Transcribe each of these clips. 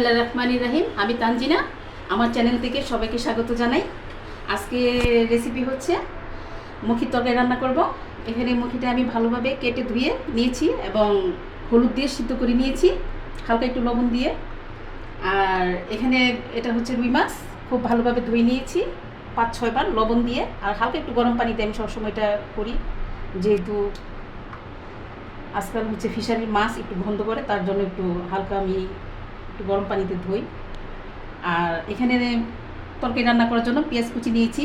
বিসমিল্লা রহমানি রাহিম। আমি তানজিনা, আমার চ্যানেল থেকে সবাইকে স্বাগত জানাই। আজকে রেসিপি হচ্ছে মুখির তরকারি রান্না করব। এখানে মুখিটা আমি ভালোভাবে কেটে ধুয়ে নিয়েছি এবং হলুদ দিয়ে সিদ্ধ করে নিয়েছি, হালকা একটু লবণ দিয়ে। আর এখানে এটা হচ্ছে রুই মাছ, খুব ভালোভাবে ধুয়ে নিয়েছি, পাঁচ ছয়বার লবণ দিয়ে। আর হালকা একটু গরম পানিতে আমি সবসময় এটা করি, যেহেতু আজকাল হচ্ছে ফিশারির মাছ একটু গন্ধ করে, তার জন্য একটু হালকা আমি একটু গরম পানিতে ধুই। আর এখানে তরকারি রান্না করার জন্য পেঁয়াজ কুচি নিয়েছি,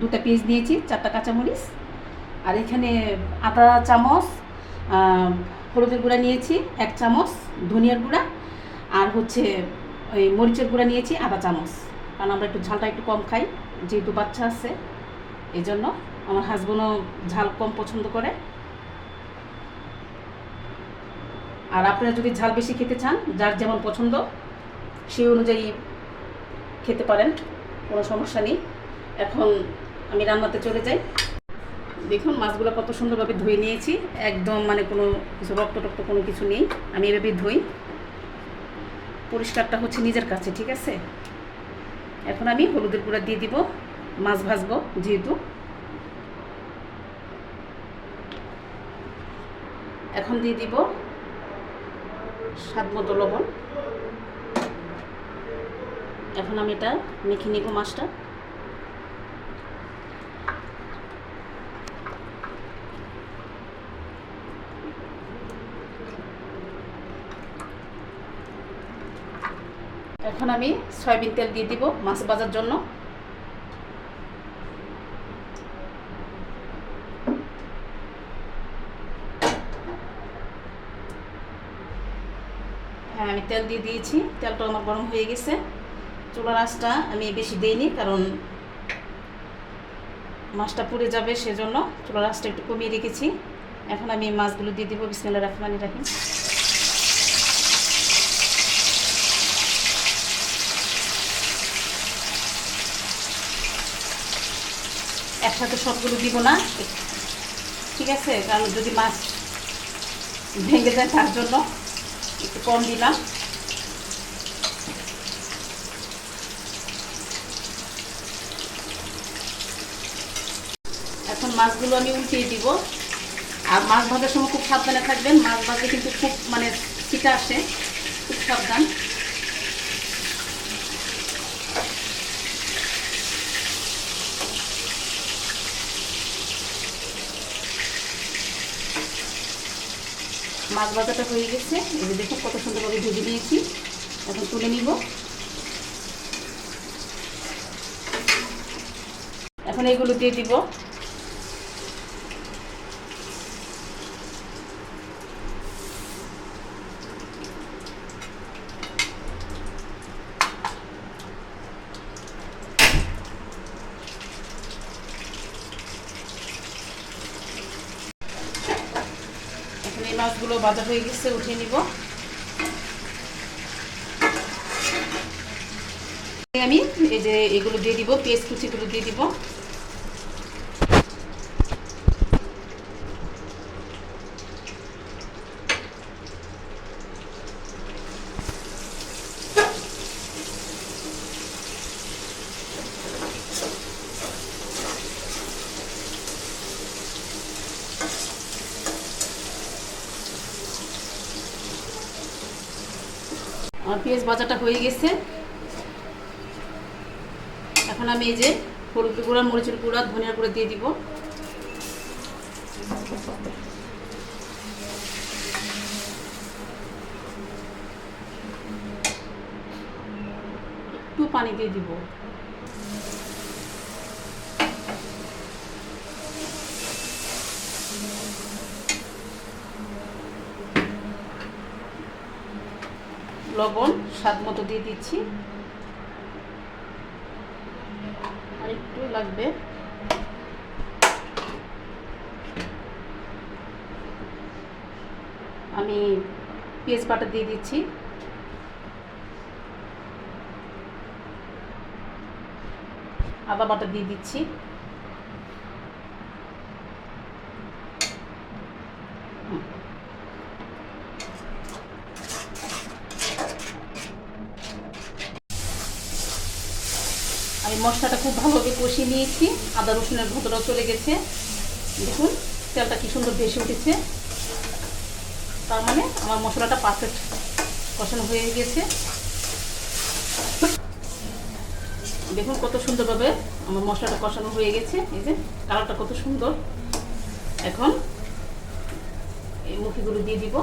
দুটা পেঁয়াজ নিয়েছি, চারটা কাঁচামরিচ। আর এখানে আধা চামচ হলুদের গুঁড়া নিয়েছি, এক চামচ ধনিয়ার গুঁড়া। আর হচ্ছে ওই মরিচের গুঁড়া নিয়েছি আধা চামচ। কারণ আমরা একটু ঝালটা একটু কম খাই, যেহেতু বাচ্চা আছে এই জন্য আমার হাজব্যান্ডও ঝাল কম পছন্দ করে। আর আপনারা যদি ঝাল বেশি খেতে চান, যার যেমন পছন্দ সেই অনুযায়ী খেতে পারেন, কোনো সমস্যা নেই। এখন আমি রান্নাতে চলে যাই। দেখুন, মাছগুলো কত সুন্দরভাবে ধুয়ে নিয়েছি। একদম মানে কোনো কিছু রক্ত টক্ত কোনো কিছু নেই। আমি এভাবেই ধুই। পরিষ্কারটা হচ্ছে নিজের কাছে, ঠিক আছে? এখন আমি হলুদের গুঁড়া দিয়ে দিব। মাছ ভাজবো, যেহেতু। এখন দিয়ে দিব স্বাদ মতো লবণ। এখন আমি এটা মেখে নিব মাছটা। এখন আমি সয়াবিন তেল দিয়ে দিব মাছ ভাজার জন্য। হ্যাঁ আমি তেল দিয়ে দিয়েছি। তেলটা আমার গরম হয়ে গেছে। চুলার আঁচটা আমি বেশি দিইনি, কারণ মাছটা পুড়ে যাবে সেজন্য চুলার আঁচটা একটু কমিয়ে রেখেছি। এখন আমি মাছগুলো দিয়ে দিব বিসমিল্লা রহমানি রাখি একসাথে সবগুলো দিব না, ঠিক আছে? কারণ যদি মাছ ভেঙে যায় তার জন্য। একটু কম দিলাম। এখন মাছগুলো আমি উল্টিয়ে দিব। আর মাছ ভাজার সময় খুব সাবধানে থাকবেন। মাছ ভাজলে কিন্তু খুব মানে ছিটা আসে। খুব সাবধান। মাছ ভাজাটা হয়ে গেছে। এই যে দেখুন কত সুন্দরভাবে ভেজে নিয়েছি। এখন তুলে নিব। এখন এইগুলো দিয়ে দিব এখন এই মাছগুলো বাজা হয়ে গেছে, উঠিয়ে নিব। আমি এই যে এগুলো দিয়ে দিব পেঁয়াজ কুচিগুলো দিয়ে দিব। আমার পেঁয়াজ ভাজাটা হয়ে গেছে। এখন আমি এই যে হলুদ গুঁড়া, মরিচের গুঁড়া, ধনিয়ার গুঁড়া দিয়ে দিব। একটু পানি দিয়ে দিব। লবণ, স্বাদ মতো দিয়ে দিচ্ছি। আর একটু লাগবে। আমি পেঁয়াজ বাটা দিয়ে দিচ্ছি। আদা বাটা দিয়ে দিচ্ছি। মশলাটা খুব ভালোভাবে কষিয়ে নিয়েছি। আদা, রসুনের ভতটাও চলে গেছে। দেখুন, তেলটা কি সুন্দর ভেসে উঠেছে। তার মানে আমার মশলাটা পারফেক্ট কষানো হয়ে গেছে। দেখুন কত সুন্দরভাবে আমার মশলাটা কষানো হয়ে গেছে। এই যে, কালারটা কত সুন্দর। এখন এই মুখিগুলো দিয়ে দিব।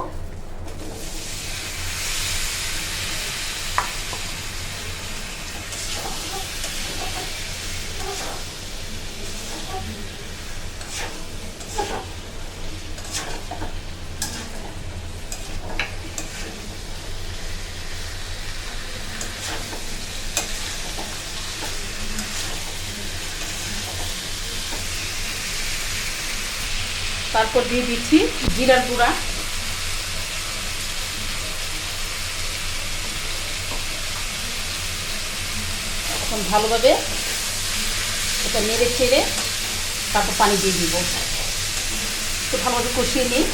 তারপর দিয়ে দিচ্ছি জিরার গুঁড়া। এখন ভালোভাবে এটা নেড়ে ছেড়ে তারপর পানি দিয়ে দিব। একটু ভালোভাবে কষিয়ে নিই।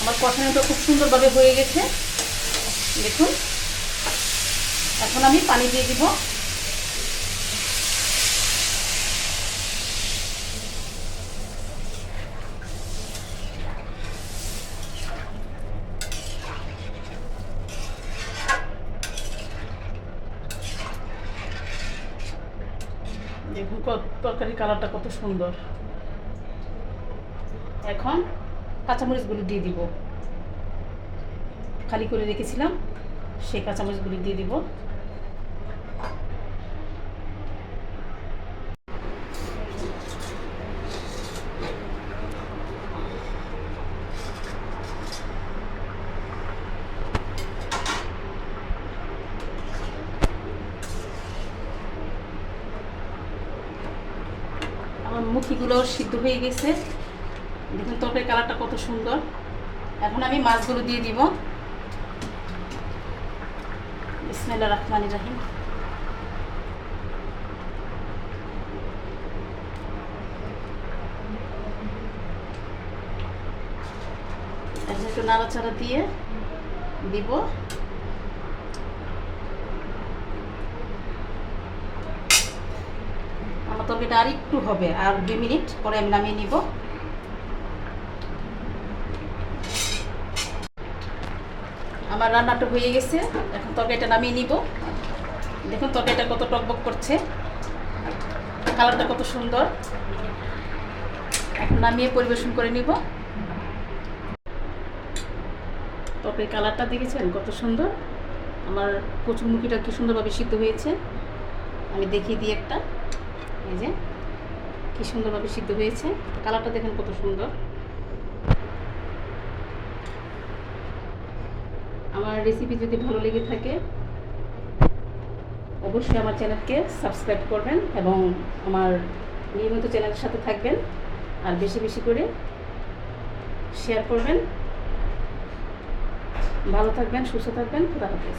আমার কষানোটা খুব সুন্দরভাবে হয়ে গেছে। দেখুন। এখন আমি পানি দিয়ে দিব। দেখুন কত তরকারি কালারটা কত সুন্দর। এখন কাঁচামরিচগুলো দিয়ে দিব। খালি করে রেখেছিলাম সেই কাঁচামরিচগুলি দিয়ে দিব। আমার মুখিগুলো সিদ্ধ হয়ে গেছে। দেখুন তরকারি কালারটা কত সুন্দর। এখন আমি মাছগুলো দিয়ে দিব। একটু নাড়াচাড়া দিয়ে দিব। আমার তরকারিটা আর একটু হবে, আর দুই মিনিট পরে আমি নামিয়ে নিব। আমার রান্নাটা হয়ে গেছে। এখন তরকারিটা নামিয়ে নিব। দেখুন তরকারিটা কত টকবক করছে। কালারটা কত সুন্দর। এখন নামিয়ে পরিবেশন করে নিব। তরকারি কালারটা দেখেছেন? কত সুন্দর। আমার কচুরমুখিটা কি সুন্দরভাবে সিদ্ধ হয়েছে। আমি দেখিয়ে দিই একটা। এই যে, কি সুন্দরভাবে সিদ্ধ হয়েছে। কালারটা দেখেন কত সুন্দর। আমার রেসিপি যদি ভালো লেগে থাকে, অবশ্যই আমার চ্যানেলকে সাবস্ক্রাইব করবেন এবং আমার নিয়মিত চ্যানেলের সাথে থাকবেন আর বেশি বেশি করে শেয়ার করবেন। ভালো থাকবেন, সুস্থ থাকবেন, খুদা হাফেজ।